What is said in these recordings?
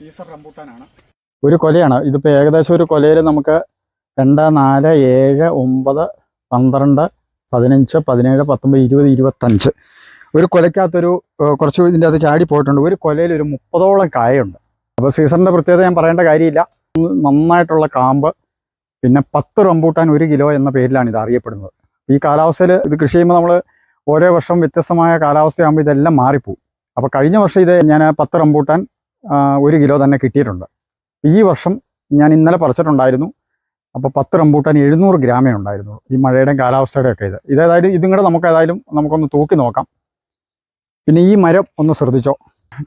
Caesar റംബൂട്ടാനാണ്. ഒരു കൊലയാണ്. ഇതിപ്പോൾ ഏകദേശം ഒരു കൊലയിൽ നമുക്ക് രണ്ട് നാല് ഏഴ് ഒമ്പത് പന്ത്രണ്ട് പതിനഞ്ച് പതിനേഴ് പത്തൊമ്പത് ഇരുപത് ഇരുപത്തഞ്ച്. ഒരു കൊലയ്ക്കകത്തൊരു കുറച്ച് ഇതിന്റെ അത് ചാടി പോയിട്ടുണ്ട്. ഒരു കൊലയിൽ ഒരു മുപ്പതോളം കായുണ്ട് അപ്പോൾ സീസറിന്റെ പ്രത്യേകത ഞാൻ പറയേണ്ട കാര്യമില്ല. നന്നായിട്ടുള്ള കാമ്പ് പിന്നെ പത്ത് റംബൂട്ടാൻ ഒരു കിലോ എന്ന പേരിലാണ് ഇത് അറിയപ്പെടുന്നത്. ഈ കാലാവസ്ഥയിൽ ഇത് കൃഷി ചെയ്യുമ്പോൾ നമ്മൾ ഓരോ വർഷം വ്യത്യസ്തമായ കാലാവസ്ഥയാകുമ്പോൾ ഇതെല്ലാം മാറിപ്പോവും. അപ്പോൾ കഴിഞ്ഞ വർഷം ഇത് ഞാൻ പത്ത് റംബൂട്ടാൻ ഒരു കിലോ തന്നെ കിട്ടിയിട്ടുണ്ട്. ഈ വർഷം ഞാൻ ഇന്നലെ പറിച്ചിട്ടുണ്ടായിരുന്നു. അപ്പോൾ പത്ത് റംബൂട്ടാൻ എഴുന്നൂറ് ഗ്രാമേ ഉണ്ടായിരുന്നു ഈ മഴയുടെയും കാലാവസ്ഥയുടെ ഒക്കെ ഇത് ഇതേതായാലും ഇതും കൂടെ നമുക്ക് ഏതായാലും നമുക്കൊന്ന് തൂക്കി നോക്കാം. പിന്നെ ഈ മരം ഒന്ന് ശ്രദ്ധിച്ചോ.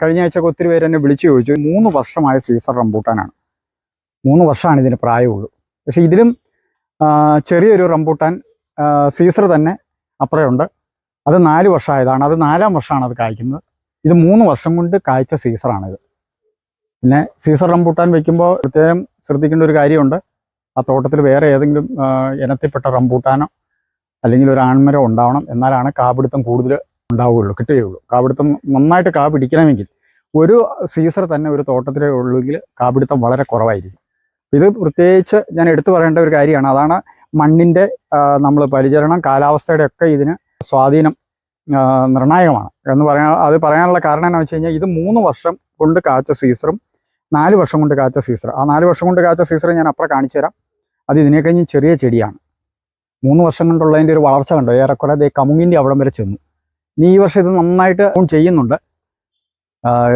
കഴിഞ്ഞ ആഴ്ച ഒത്തിരി പേര് എന്നെ വിളിച്ചു ചോദിച്ചു. മൂന്ന് വർഷമായ സീസർ റംബൂട്ടാനാണ്. മൂന്ന് വർഷമാണ് ഇതിന് പ്രായമുള്ളൂ. പക്ഷേ ഇതിലും ചെറിയൊരു റംബൂട്ടാൻ സീസർ തന്നെ അപ്പുറമുണ്ട് അത് നാല് വർഷമായതാണ്. അത് നാലാം വർഷമാണ് അത് കായ്ക്കുന്നത്. ഇത് മൂന്ന് വർഷം കൊണ്ട് കായ്ച്ച സീസറാണിത് പിന്നെ സീസർ റംബൂട്ടാൻ വെക്കുമ്പോൾ പ്രത്യേകം ശ്രദ്ധിക്കേണ്ട ഒരു കാര്യമുണ്ട്. ആ തോട്ടത്തിൽ വേറെ ഏതെങ്കിലും ഇനത്തിൽപ്പെട്ട റംബൂട്ടാനോ അല്ലെങ്കിൽ ഒരു ആൺമരം ഉണ്ടാവണം എന്നാലാണ് കാപിടുത്തം കൂടുതൽ ഉണ്ടാവുകയുള്ളൂ കിട്ടുകയുള്ളൂ. കാപിടുത്തം നന്നായിട്ട് കാ പിടിക്കണമെങ്കിൽ ഒരു സീസർ തന്നെ ഒരു തോട്ടത്തിലേ ഉള്ളെങ്കിൽ കാപിടുത്തം വളരെ കുറവായിരിക്കും. ഇത് പ്രത്യേകിച്ച് ഞാൻ എടുത്തു പറയേണ്ട ഒരു കാര്യമാണ്. അതാണ് മണ്ണിന്റെ നമ്മൾ പരിചരണം കാലാവസ്ഥയുടെ ഒക്കെ ഇതിന് സ്വാധീനം നിർണായകമാണ്. എന്ന് പറയാൻ അത് പറയാനുള്ള കാരണം എന്താണെന്ന് വെച്ച് കഴിഞ്ഞാൽ ഇത് മൂന്ന് വർഷം കൊണ്ട് കാച്ച സീസറും നാല് വർഷം കൊണ്ട് കാച്ച സീസർ. ആ നാല് വർഷം കൊണ്ട് കാച്ച സീസർ ഞാൻ അപ്പുറം കാണിച്ചു തരാം. അത് ഇതിനെ കഴിഞ്ഞ് ചെറിയ ചെടിയാണ്. മൂന്ന് വർഷം കൊണ്ടുള്ളതിന്റെ ഒരു വളർച്ച കണ്ടോ? ഏറെക്കുറെ ദേ കമുങ്ങിന്റെ അവിടം വരെ ചെന്നു. ഇനി ഈ വർഷം ഇത് നന്നായിട്ട് പ്രൂൺ ചെയ്യുന്നുണ്ട്.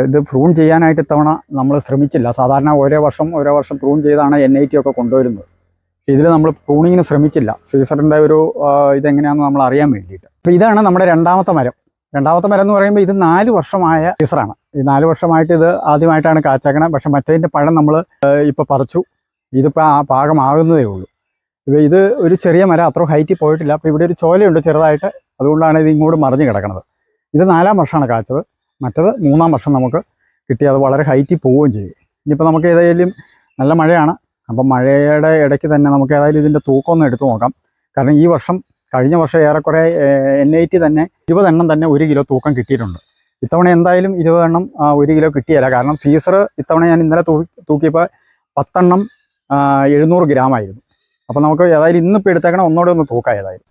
ഇത് പ്രൂൺ ചെയ്യാനായിട്ട് ഇത്തവണ നമ്മൾ ശ്രമിച്ചില്ല. സാധാരണ ഓരോ വർഷം ഓരോ വർഷം പ്രൂൺ ചെയ്താണ് എൻ ഐ ടി ഒക്കെ കൊണ്ടുവരുന്നത്. ഇതിൽ നമ്മൾ പ്രൂണിങ്ങിന് ശ്രമിച്ചില്ല. സീസറിന്റെ ഒരു ഇതെങ്ങനെയാണെന്ന് നമ്മൾ അറിയാൻ വേണ്ടിയിട്ട്. അപ്പോൾ ഇതാണ് നമ്മുടെ രണ്ടാമത്തെ മരം. രണ്ടാമത്തെ മരം എന്ന് പറയുമ്പോൾ ഇത് നാല് വർഷമായ ഈസറാണ് ഈ നാല് വർഷമായിട്ട് ഇത് ആദ്യമായിട്ടാണ് കാച്ചേക്കണത്. പക്ഷെ മറ്റേതിന്റെ പഴം നമ്മൾ ഇപ്പോൾ പറിച്ചു. ഇതിപ്പോൾ ആ പാകമാകുന്നതേ ഉള്ളൂ. ഇപ്പോൾ ഇത് ഒരു ചെറിയ മരം അത്ര ഹൈറ്റിൽ പോയിട്ടില്ല. അപ്പോൾ ഇവിടെ ഒരു ചോലയുണ്ട് ചെറുതായിട്ട്. അതുകൊണ്ടാണ് ഇത് ഇങ്ങോട്ട് മറിഞ്ഞ് കിടക്കുന്നത് ഇത് നാലാം വർഷമാണ് കാച്ചത്. മറ്റത് മൂന്നാം വർഷം നമുക്ക് കിട്ടി. അത് വളരെ ഹൈറ്റിൽ പോവുകയും ചെയ്യും. ഇനിയിപ്പോൾ നമുക്ക് ഏതായാലും നല്ല മഴയാണ്. അപ്പം മഴയുടെ ഇടയ്ക്ക് തന്നെ നമുക്ക് ഏതായാലും ഇതിന്റെ തൂക്കം ഒന്ന് എടുത്തു നോക്കാം. കാരണം ഈ വർഷം കഴിഞ്ഞ വർഷം ഏറെക്കുറെ എൻ ഐ ടി തന്നെ ഇരുപതെണ്ണം തന്നെ ഒരു കിലോ തൂക്കം കിട്ടിയിട്ടുണ്ട്. ഇത്തവണ എന്തായാലും ഇരുപതെണ്ണം ഒരു കിലോ കിട്ടിയല്ല. കാരണം സീസർ ഇത്തവണ ഞാൻ ഇന്നലെ തൂക്കിയപ്പോൾ പത്തെണ്ണം എഴുന്നൂറ് ഗ്രാം ആയിരുന്നു. അപ്പോൾ നമുക്ക് ഏതായാലും ഇന്നിപ്പോൾ എടുത്തേക്കണം ഒന്നുകൂടെ ഒന്ന് തൂക്കാം ഏതായാലും.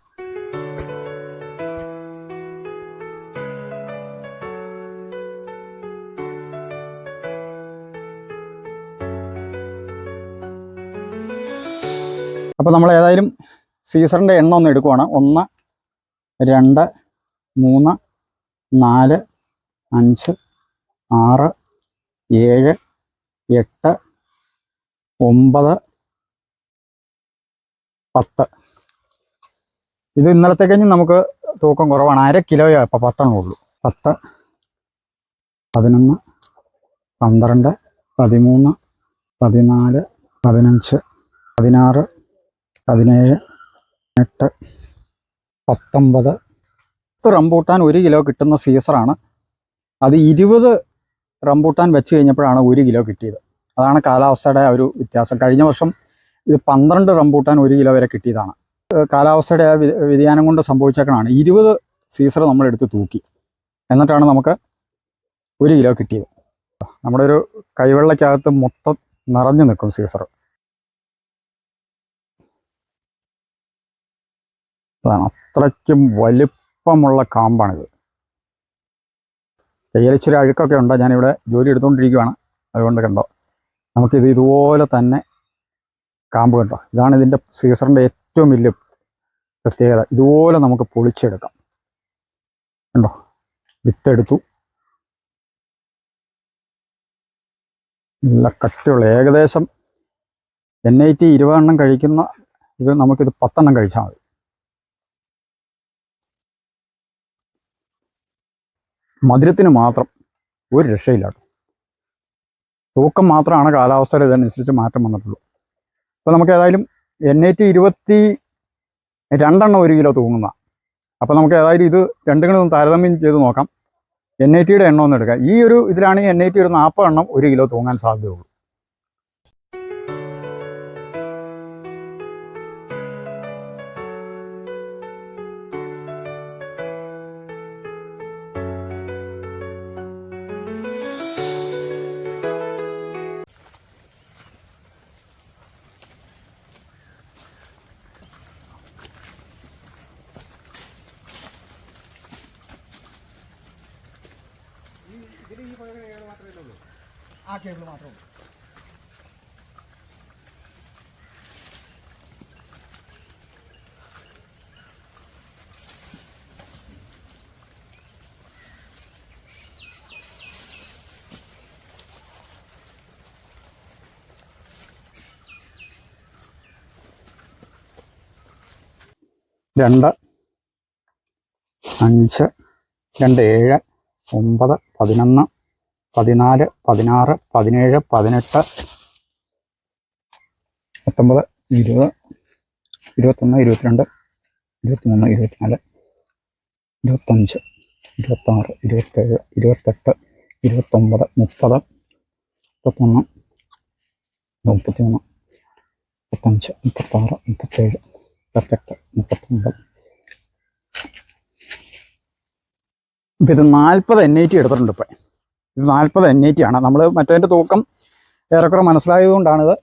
അപ്പോൾ നമ്മൾ ഏതായാലും സീസറിന്റെ എണ്ണം ഒന്ന് എടുക്കുവാണ്. ഒന്ന് രണ്ട് മൂന്ന് നാല് അഞ്ച് ആറ് ഏഴ് എട്ട് ഒമ്പത് പത്ത്. ഇത് ഇന്നലത്തെ കഴിഞ്ഞ് നമുക്ക് തൂക്കം കുറവാണ്. അര കിലോയോ ഇപ്പം പത്തെണ്ണം ഉള്ളൂ. പത്ത് പതിനൊന്ന് പന്ത്രണ്ട് പതിമൂന്ന് പതിനാല് പതിനഞ്ച് പതിനാറ് പതിനേഴ് എട്ട് പത്തൊമ്പത്. പത്ത് റംബൂട്ടാൻ ഒരു കിലോ കിട്ടുന്ന സീസറാണ് അത് ഇരുപത് റംബൂട്ടാൻ വെച്ച് കഴിഞ്ഞപ്പോഴാണ് ഒരു കിലോ കിട്ടിയത്. അതാണ് കാലാവസ്ഥയുടെ ഒരു വ്യത്യാസം. കഴിഞ്ഞ വർഷം ഇത് പന്ത്രണ്ട് റംബൂട്ടാൻ ഒരു കിലോ വരെ കിട്ടിയതാണ്. കാലാവസ്ഥയുടെ വ്യതിയാനം കൊണ്ട് സംഭവിച്ചേക്കണാണ് ഇരുപത് സീസർ നമ്മൾ എടുത്ത് തൂക്കി. എന്നിട്ടാണ് നമുക്ക് ഒരു കിലോ കിട്ടിയത്. നമ്മുടെ ഒരു കൈവെള്ളക്കകത്ത് മൊത്തം നിറഞ്ഞു നിൽക്കും സീസർ. അതാണ്. അത്രയ്ക്കും വലിപ്പമുള്ള കാമ്പാണിത്. തേയിലച്ചിരി അഴുക്കൊക്കെ ഉണ്ട്. ഞാനിവിടെ ജോലി എടുത്തുകൊണ്ടിരിക്കുകയാണ് അതുകൊണ്ട് കണ്ടോ നമുക്കിത് ഇതുപോലെ തന്നെ കാമ്പ് കണ്ടോ. ഇതാണ് ഇതിന്റെ സീസറിന്റെ ഏറ്റവും വലിയ പ്രത്യേകത. ഇതുപോലെ നമുക്ക് പൊളിച്ചെടുക്കാം. കണ്ടോ വിത്തെടുത്തു. നല്ല കട്ടിയുള്ള ഏകദേശം എൻ ഐ ടി ഇരുപതെണ്ണം കഴിക്കുന്ന ഇത് നമുക്കിത് പത്തെണ്ണം കഴിച്ചാൽ മതി. മധുരത്തിന് മാത്രം ഒരു രക്ഷയില്ല കേട്ടോ തൂക്കം മാത്രമാണ് കാലാവസ്ഥയുടെ ഇതനുസരിച്ച് മാറ്റം വന്നിട്ടുള്ളൂ. അപ്പോൾ നമുക്ക് ഏതായാലും എൻ ഐ ടി ഇരുപത്തി രണ്ടെണ്ണം ഒരു കിലോ തൂങ്ങുന്ന അപ്പോൾ നമുക്ക് ഏതായാലും ഇത് രണ്ടും കൂടെ ഒന്ന് താരതമ്യം ചെയ്ത് നോക്കാം. എൻ ഐ ടിയുടെ എണ്ണം ഒന്ന് എടുക്കാം. ഈ ഒരു ഇതിലാണെങ്കിൽ എൻ ഐ ടി ഒരു നാൽപ്പത് എണ്ണം ഒരു കിലോ തൂങ്ങാൻ സാധ്യതയുള്ളൂ. ആ കേബിൾ മാത്രമേ ഉള്ളൂ. രണ്ട് അഞ്ച് രണ്ട് ഏഴ് ഒമ്പത് പതിനൊന്ന് പതിനാല് പതിനാറ് പതിനേഴ് പതിനെട്ട് പത്തൊമ്പത് ഇരുപത് ഇരുപത്തൊന്ന് ഇരുപത്തിരണ്ട് ഇരുപത്തിമൂന്ന് ഇരുപത്തിനാല് ഇരുപത്തഞ്ച് ഇരുപത്താറ് ഇരുപത്തേഴ് ഇരുപത്തെട്ട് ഇരുപത്തൊമ്പത് മുപ്പത് മുപ്പത്തൊന്ന് മുപ്പത്തിമൂന്ന് മുപ്പത്തഞ്ച് മുപ്പത്താറ് മുപ്പത്തേഴ് മുപ്പത്തെട്ട് മുപ്പത്തൊമ്പത് ഇപ്പം ഇത് നാൽപ്പത് എൻ ഐ ടി എടുത്തിട്ടുണ്ട് ഇപ്പം. ഇത് നാൽപ്പത് എൻ ഐ ടി ആണ്. നമ്മൾ മറ്റേതിന്റെ തൂക്കം ഏറെക്കുറെ മനസ്സിലായതുകൊണ്ടാണിത്.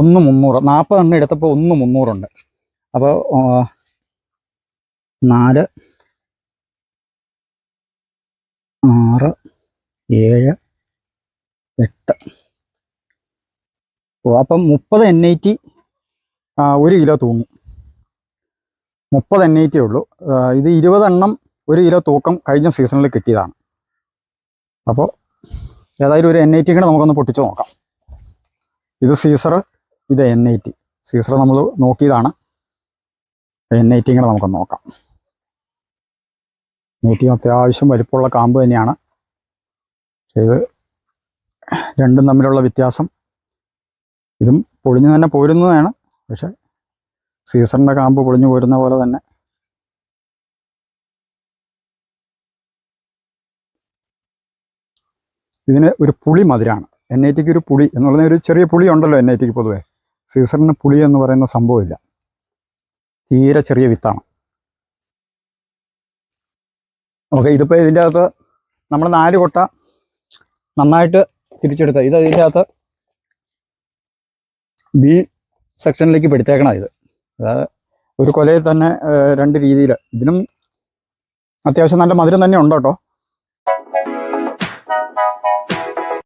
ഒന്ന് മുന്നൂറ് നാൽപ്പത് എണ്ണം എടുത്തപ്പോൾ ഒന്ന് മുന്നൂറുണ്ട്. അപ്പോൾ നാല് ആറ് ഏഴ് എട്ട്. ഓ അപ്പം മുപ്പത് എൻ ഐ ടി ഒരു കിലോ തൂങ്ങി. മുപ്പത് എൻ ഐ ടി ഉള്ളൂ ഇത് ഇരുപതെണ്ണം ഒരു കിലോ തൂക്കം കഴിഞ്ഞ സീസണിൽ കിട്ടിയതാണ്. അപ്പോൾ ഏതായാലും ഒരു എൻ ഐ ടി കൂടെ നമുക്കൊന്ന് പൊട്ടിച്ച് നോക്കാം. ഇത് സീസർ ഇത് എൻ ഐ ടി സീസർ നമ്മൾ നോക്കിയതാണ്. എൻ ഐ ടി കൂടെ നമുക്കൊന്ന് നോക്കാം. എൻ അത്യാവശ്യം വലിപ്പമുള്ള കാമ്പ് തന്നെയാണ്. പക്ഷേ ഇത് രണ്ടും തമ്മിലുള്ള വ്യത്യാസം. ഇതും പൊളിഞ്ഞു തന്നെ പോരുന്നതാണ്. പക്ഷെ സീസറിന്റെ കാമ്പ് പൊളിഞ്ഞു പോരുന്ന പോലെ തന്നെ. ഇതിന് ഒരു പുളി മധുരമാണ് എൻ ഐ ടിക്ക് ഒരു പുളി എന്ന് പറഞ്ഞാൽ ഒരു ചെറിയ പുളി ഉണ്ടല്ലോ എൻ ഐ ടിക്ക് പൊതുവെ. സീസറിന് പുളി എന്ന് പറയുന്ന സംഭവമില്ല. തീരെ ചെറിയ വിത്താണ്. ഓക്കെ ഇതിപ്പോൾ ഇതിന്റെ അകത്ത് നമ്മൾ നാല് കൊട്ട നന്നായിട്ട് തിരിച്ചെടുത്ത ഇത് ഇതിന്റെ അകത്ത് ബി സെക്ഷനിലേക്ക് പെടുത്തേക്കണം ഇത്. അതായത് ഒരു കൊലയിൽ തന്നെ രണ്ട് രീതിയിൽ ഇതിനും അത്യാവശ്യം നല്ല മധുരം തന്നെ ഉണ്ട്